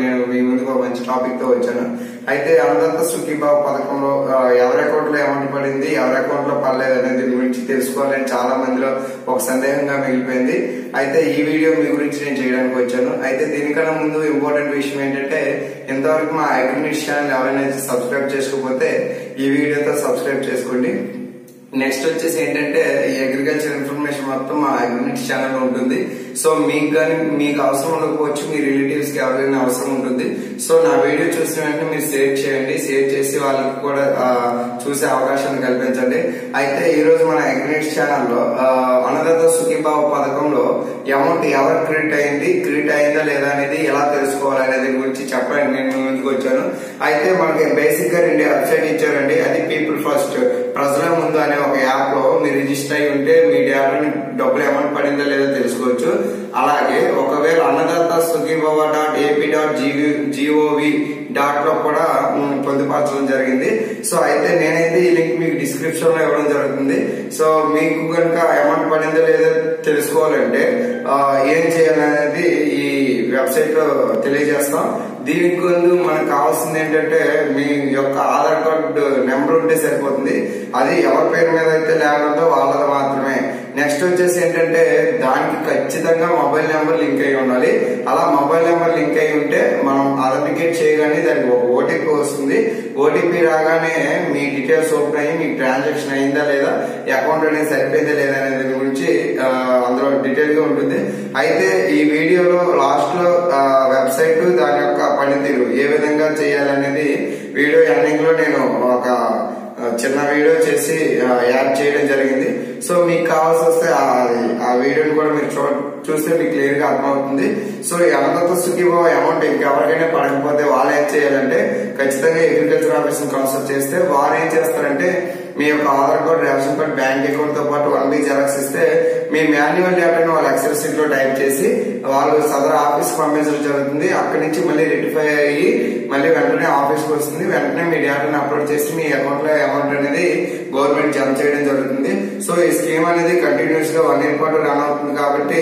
నేను మీ ముందుకు ఒక మంచి టాపిక్తో వచ్చాను. అయితే అన్నదత్త సుఖీబాబు పథకంలో ఎవరి అకౌంట్లో అమౌంట్ పడింది ఎవరి అకౌంట్లో పడలేదు అనేది గురించి తెలుసుకోవాలని చాలా మందిలో ఒక సందేహంగా మిగిలిపోయింది. అయితే ఈ వీడియో మీ గురించి నేను చేయడానికి వచ్చాను. అయితే దీనికన్నా ముందు ఇంపార్టెంట్ విషయం ఏంటంటే ఇంతవరకు మా అగ్రిమిట్ ఛానల్ ఎవరైనా సబ్స్క్రైబ్ చేసుకోకపోతే ఈ వీడియోతో సబ్స్క్రైబ్ చేసుకోండి. నెక్స్ట్ వచ్చేసి ఏంటంటే ఈ అగ్రికల్చర్ ఇన్ఫర్మేషన్ మొత్తం మా అగ్రిమెంట్ ఛానల్ ఉంటుంది. సో మీకు కానీ మీకు అవసరం ఉండకపోవచ్చు మీ రిలేటివ్స్కి ఎవరైనా అవసరం ఉంటుంది. సో నా వీడియో చూసిన వెంటనే మీరు షేర్ చేయండి. షేర్ చేసి వాళ్ళకి కూడా చూసే అవకాశాన్ని కల్పించండి. అయితే ఈ రోజు మన అగ్నేట్ ఛానల్లో అన్నదాత సుఖీభావ పథకంలో అమౌంట్ ఎవరు క్రెడిట్ అయింది క్రెడిట్ అయిందా లేదా అనేది ఎలా తెలుసుకోవాలి అనేది గురించి చెప్పడానికి నేను ముందుకు వచ్చాను. అయితే మనకి బేసిక్గా రెండు వెబ్సైట్ ఇచ్చారండి. అది పీపుల్ ఫస్ట్ ప్రజల ముందు అనే ఒక యాప్లో మీరు రిజిస్టర్ అయి ఉంటే మీ డేటాని డబ్బులు అమౌంట్ పడిందా లేదా తెలుసుకోవచ్చు అలాగే ఒకవేళ Annadata Sukhibhava dot AP dot G O V డాట్లో కూడా పొందుపరచడం జరిగింది. సో అయితే నేనైతే ఈ లింక్ మీకు డిస్క్రిప్షన్లో ఇవ్వడం జరుగుతుంది. సో మీకు కనుక అమౌంట్ పడిందో లేదో తెలుసుకోవాలంటే ఏం చేయాలనేది ఈ వెబ్సైట్లో తెలియజేస్తాం. దీనికి ముందు మనకు కావాల్సింది ఏంటంటే మీ యొక్క ఆధార్ కార్డు నెంబర్ ఉంటే సరిపోతుంది. అది ఎవరి పేరు మీద అయితే లేకుండా నెక్స్ట్ వచ్చేసి ఏంటంటే దానికి ఖచ్చితంగా మొబైల్ నెంబర్ లింక్ అయి ఉండాలి. అలా మొబైల్ నెంబర్ లింక్ అయి ఉంటే మనం అథెంటికేట్ చేయగానే దానికి ఒక ఓటీపీ వస్తుంది. ఓటీపీ రాగానే మీ డీటెయిల్స్ ఓపెన్ అయ్యి మీకు ట్రాన్సాక్షన్ అయిందా లేదా అకౌంట్ అనేది సరిపోయిందా లేదా అనే దాని గురించి అందులో డీటెయిల్గా ఉంటుంది. అయితే ఈ వీడియోలో లాస్ట్లో వెబ్సైట్ దాని యొక్క పనితీరు ఏ విధంగా చేయాలనేది వీడియో ఎండింగ్లో నేను ఒక చిన్న వీడియో చేసి యాడ్ చేయడం జరిగింది. సో మీకు కావాల్సి వస్తే ఆ- వీడియోని కూడా మీరు చూ చూస్తే మీకు క్లియర్గా అర్థమవుతుంది. సో ఈ సుఖీభావ అమౌంట్ ఇంకెవరికైనా పడకపోతే వాళ్ళు ఏం చేయాలంటే ఖచ్చితంగా అగ్రికల్చర్ ఆఫీస్ కన్సల్ట్ చేస్తే వారు ఏం చేస్తారంటే మీ యొక్క Aadhaar card ration card bank అకౌంట్తో పాటు వన్ బి జెరాక్స్ ఇస్తే మీ మాన్యువల్ డేటాను వాళ్ళు ఎక్సెల్ షీట్లో టైప్ చేసి వాళ్ళు సదర్ ఆఫీస్ పంపించడం జరుగుతుంది. అక్కడి నుంచి మళ్ళీ రెటిఫై అయ్యి మళ్ళీ వెంటనే ఆఫీస్కి వస్తుంది. వెంటనే మీ డేటాను అప్లోడ్ చేసి మీ అకౌంట్లో అమౌంట్ అనేది గవర్నమెంట్ జమ చేయడం జరుగుతుంది. ఈ స్కీమ్ అనేది కంటిన్యూస్గా వన్ ఇయర్ పాటు రన్ అవుతుంది కాబట్టి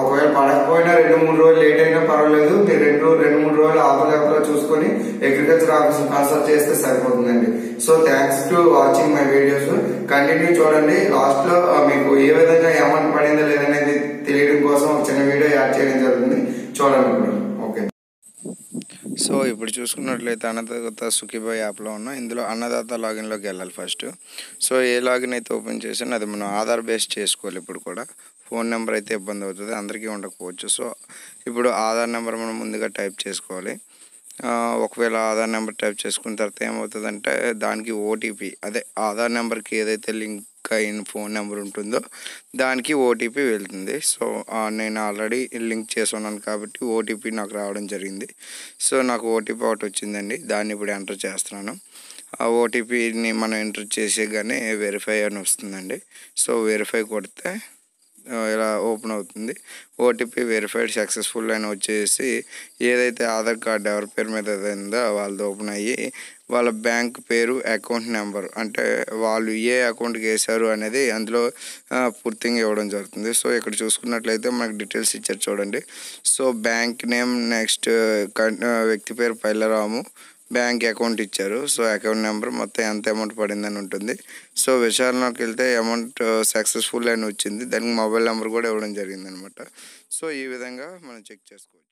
ఒకవేళ పడకపోయినా రెండు మూడు రోజులు లేట్ అయినా పర్వాలేదు. మీరు రెండు రెండు మూడు రోజులు ఆఫర్ యాప్ చూసుకొని అగ్రికల్చర్ ఆఫీస్ కన్సల్ట్ చేస్తే సరిపోతుందండి. So thanks to watching my videos continue చూడండి. లాస్ట్లో మీకు ఏ విధంగా అమౌంట్ పడిందో లేదనేది తెలియడం కోసం ఒక చిన్న వీడియో యాడ్ చేయడం జరుగుతుంది. చూడండి. ఇప్పుడు సో ఇప్పుడు చూసుకున్నట్లయితే అన్నదాత సుఖీబాయ్ యాప్లో ఉన్నాం ఇందులో అన్నదాత లాగిన్లోకి వెళ్ళాలి ఫస్ట్. సో ఏ లాగిన్ అయితే ఓపెన్ చేసినా అది మనం ఆధార్ బేస్ చేసుకోవాలి ఇప్పుడు కూడా. ఫోన్ నెంబర్ అయితే ఇబ్బంది అవుతుంది అందరికీ ఉండకపోవచ్చు. సో ఇప్పుడు ఆధార్ నెంబర్ మనం ముందుగా టైప్ చేసుకోవాలి. ఒకవేళ ఆధార్ నెంబర్ టైప్ చేసుకున్న తర్వాత ఏమవుతుందంటే దానికి ఓటీపీ అదే ఆధార్ నెంబర్కి ఏదైతే లింక్ అయిన ఫోన్ నెంబర్ ఉంటుందో దానికి ఓటీపీ వెళ్తుంది. సో నేను ఆల్రెడీ లింక్ చేసి ఉన్నాను కాబట్టి ఓటీపీ నాకు రావడం జరిగింది. సో నాకు ఓటీపీ ఒకటి వచ్చిందండి. దాన్ని ఇప్పుడు ఎంటర్ చేస్తున్నాను. ఆ ఓటీపీని మనం ఎంటర్ చేసేగానే వెరిఫై అని వస్తుందండి. సో వెరిఫై కొడితే ఇలా ఓపెన్ అవుతుంది. ఓటీపీ వెరిఫైడ్ సక్సెస్ఫుల్ అని వచ్చేసి ఏదైతే ఆధార్ కార్డు ఎవరి పేరు మీద ఉందో వాళ్ళది ఓపెన్ అయ్యి వాళ్ళ బ్యాంక్ పేరు అకౌంట్ నెంబర్ అంటే వాళ్ళు ఏ అకౌంట్కి వేశారు అనేది అందులో పూర్తిగా ఇవ్వడం జరుగుతుంది. సో ఇక్కడ చూసుకున్నట్లయితే మనకు డీటెయిల్స్ ఇచ్చారు చూడండి. సో బ్యాంక్ నేమ్ నెక్స్ట్ వ్యక్తి పేరు పైలరాము బ్యాంక్ అకౌంట్ ఇచ్చారు. సో అకౌంట్ నెంబర్ మొత్తం ఎంత అమౌంట్ పడిందని ఉంటుంది. సో విచారణలోకి వెళ్తే అమౌంట్ సక్సెస్ఫుల్ అని వచ్చింది. దానికి మొబైల్ నెంబర్ కూడా ఇవ్వడం జరిగింది అనమాట సో ఈ విధంగా మనం చెక్ చేసుకోవచ్చు.